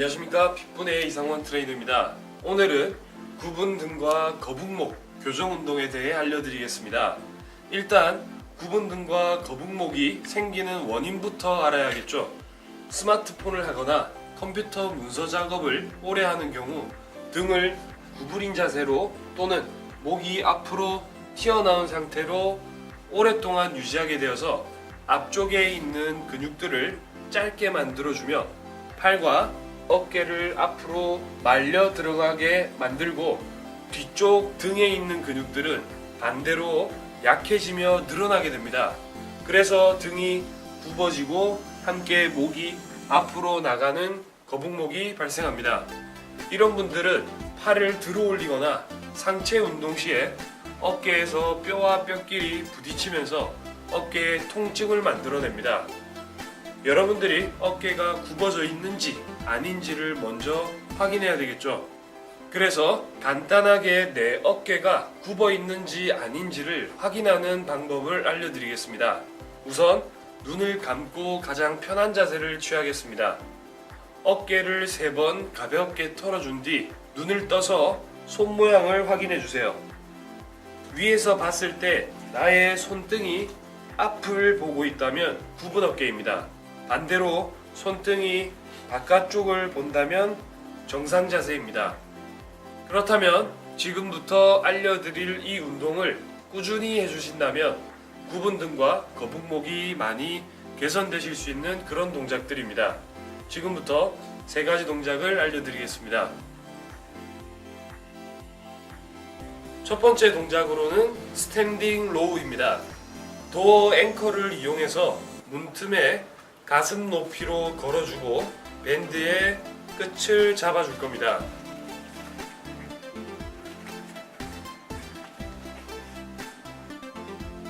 안녕하십니까 핏분의 이상원 트레이너입니다. 오늘은 구분 등과 거북목 교정 운동에 대해 알려드리겠습니다. 일단 구분 등과 거북목이 생기는 원인부터 알아야겠죠. 스마트폰을 하거나 컴퓨터 문서 작업을 오래 하는 경우 등을 구부린 자세로 또는 목이 앞으로 튀어나온 상태로 오랫동안 유지하게 되어서 앞쪽에 있는 근육들을 짧게 만들어주며 팔과 어깨를 앞으로 말려 들어가게 만들고 뒤쪽 등에 있는 근육들은 반대로 약해지며 늘어나게 됩니다. 그래서 등이 굽어지고 함께 목이 앞으로 나가는 거북목이 발생합니다. 이런 분들은 팔을 들어 올리거나 상체 운동 시에 어깨에서 뼈와 뼈끼리 부딪히면서 어깨에 통증을 만들어냅니다. 여러분들이 어깨가 굽어져 있는지 아닌지를 먼저 확인해야 되겠죠. 그래서 간단하게 내 어깨가 굽어 있는지 아닌지를 확인하는 방법을 알려드리겠습니다. 우선 눈을 감고 가장 편한 자세를 취하겠습니다. 어깨를 세 번 가볍게 털어준 뒤 눈을 떠서 손 모양을 확인해 주세요. 위에서 봤을 때 나의 손등이 앞을 보고 있다면 굽은 어깨입니다. 반대로 손등이 바깥쪽을 본다면 정상 자세입니다. 그렇다면 지금부터 알려드릴 이 운동을 꾸준히 해주신다면 구분 등과 거북목이 많이 개선되실 수 있는 그런 동작들입니다. 지금부터 세 가지 동작을 알려드리겠습니다. 첫 번째 동작으로는 스탠딩 로우입니다. 도어 앵커를 이용해서 문틈에 가슴 높이로 걸어주고 밴드의 끝을 잡아줄 겁니다.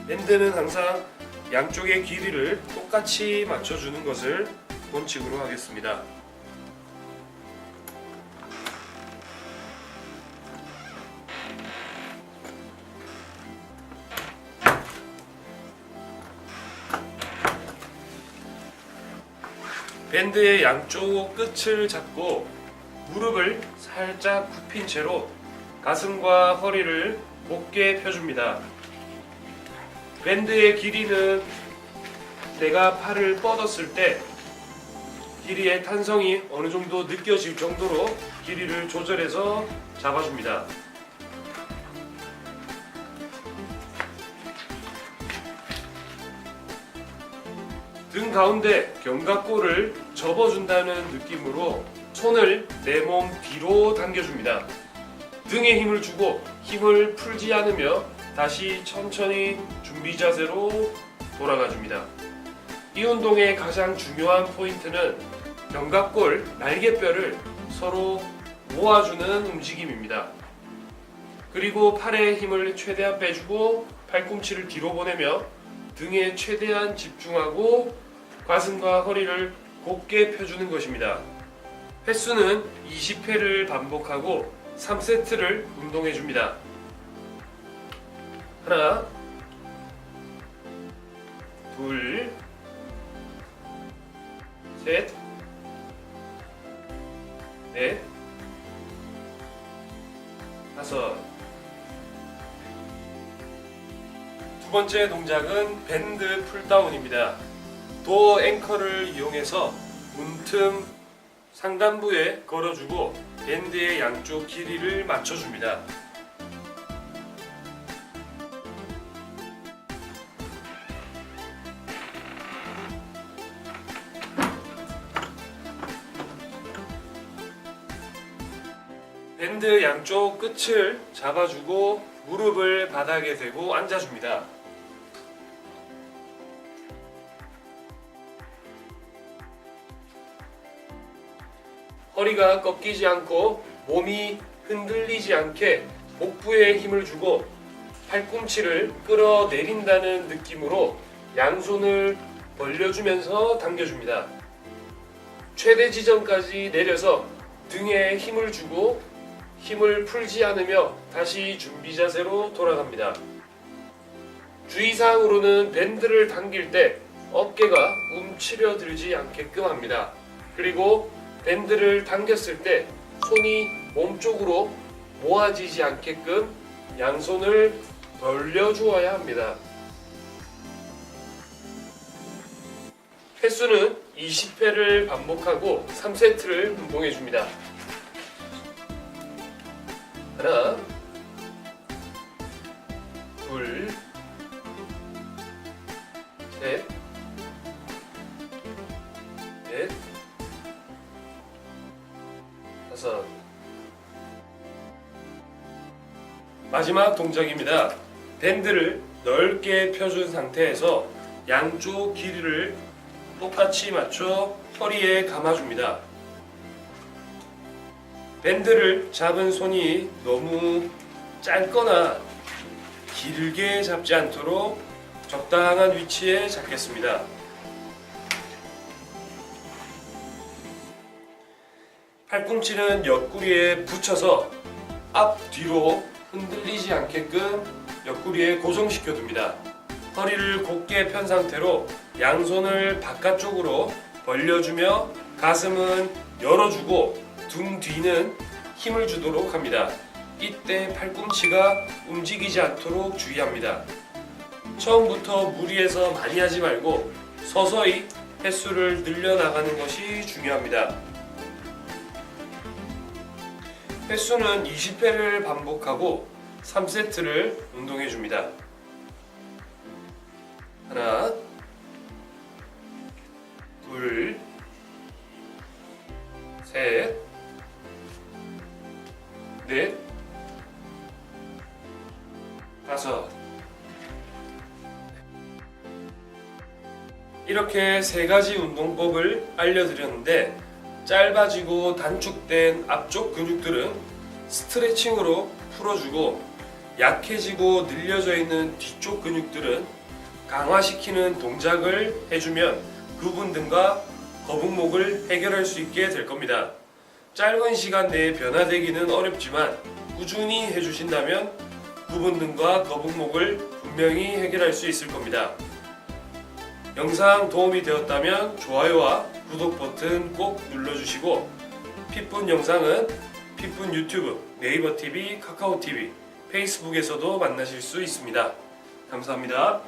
밴드는 항상 양쪽의 길이를 똑같이 맞춰주는 것을 원칙으로 하겠습니다. 밴드의 양쪽 끝을 잡고 무릎을 살짝 굽힌 채로 가슴과 허리를 곧게 펴줍니다. 밴드의 길이는 내가 팔을 뻗었을 때 길이의 탄성이 어느 정도 느껴질 정도로 길이를 조절해서 잡아줍니다. 등 가운데 견갑골을 접어준다는 느낌으로 손을 내 몸 뒤로 당겨줍니다. 등에 힘을 주고 힘을 풀지 않으며 다시 천천히 준비 자세로 돌아가 줍니다. 이 운동의 가장 중요한 포인트는 견갑골, 날개뼈를 서로 모아주는 움직임입니다. 그리고 팔에 힘을 최대한 빼주고 팔꿈치를 뒤로 보내며 등에 최대한 집중하고 가슴과 허리를 곧게 펴주는 것입니다. 횟수는 20회를 반복하고 3세트를 운동해 줍니다. 하나, 둘, 셋, 넷, 다섯. 두 번째 동작은 밴드 풀다운입니다. 도어 앵커를 이용해서 문틈 상단부에 걸어주고 밴드의 양쪽 길이를 맞춰줍니다. 밴드 양쪽 끝을 잡아주고 무릎을 바닥에 대고 앉아줍니다. 허리가 꺾이지 않고 몸이 흔들리지 않게 복부에 힘을 주고 팔꿈치를 끌어내린다는 느낌으로 양손을 벌려주면서 당겨줍니다. 최대 지점까지 내려서 등에 힘을 주고 힘을 풀지 않으며 다시 준비 자세로 돌아갑니다. 주의사항으로는 밴드를 당길 때 어깨가 움츠려들지 않게끔 합니다. 그리고 밴드를 당겼을 때 손이 몸쪽으로 모아지지 않게끔 양손을 벌려 주어야 합니다. 횟수는 20회를 반복하고 3세트를 운동해 줍니다. 하나, 둘, 셋, 다섯. 마지막 동작입니다. 밴드를 넓게 펴준 상태에서 양쪽 길이를 똑같이 맞춰 허리에 감아줍니다. 밴드를 잡은 손이 너무 짧거나 길게 잡지 않도록 적당한 위치에 잡겠습니다. 팔꿈치는 옆구리에 붙여서 앞뒤로 흔들리지 않게끔 옆구리에 고정시켜 둡니다. 허리를 곧게 편 상태로 양손을 바깥쪽으로 벌려주며 가슴은 열어주고 등 뒤는 힘을 주도록 합니다. 이때 팔꿈치가 움직이지 않도록 주의합니다. 처음부터 무리해서 많이 하지 말고 서서히 횟수를 늘려나가는 것이 중요합니다. 횟수는 20회를 반복하고 3세트를 운동해 줍니다. 하나, 둘, 셋, 넷, 다섯. 이렇게 세 가지 운동법을 알려드렸는데 짧아지고 단축된 앞쪽 근육들은 스트레칭으로 풀어주고 약해지고 늘려져 있는 뒤쪽 근육들은 강화시키는 동작을 해주면 구분 등과 거북목을 해결할 수 있게 될 겁니다. 짧은 시간 내에 변화되기는 어렵지만 꾸준히 해주신다면 구분 등과 거북목을 분명히 해결할 수 있을 겁니다. 영상 도움이 되었다면 좋아요와 구독 버튼 꼭 눌러주시고 핏분 영상은 핏분 유튜브, 네이버 TV, 카카오 TV, 페이스북에서도 만나실 수 있습니다. 감사합니다.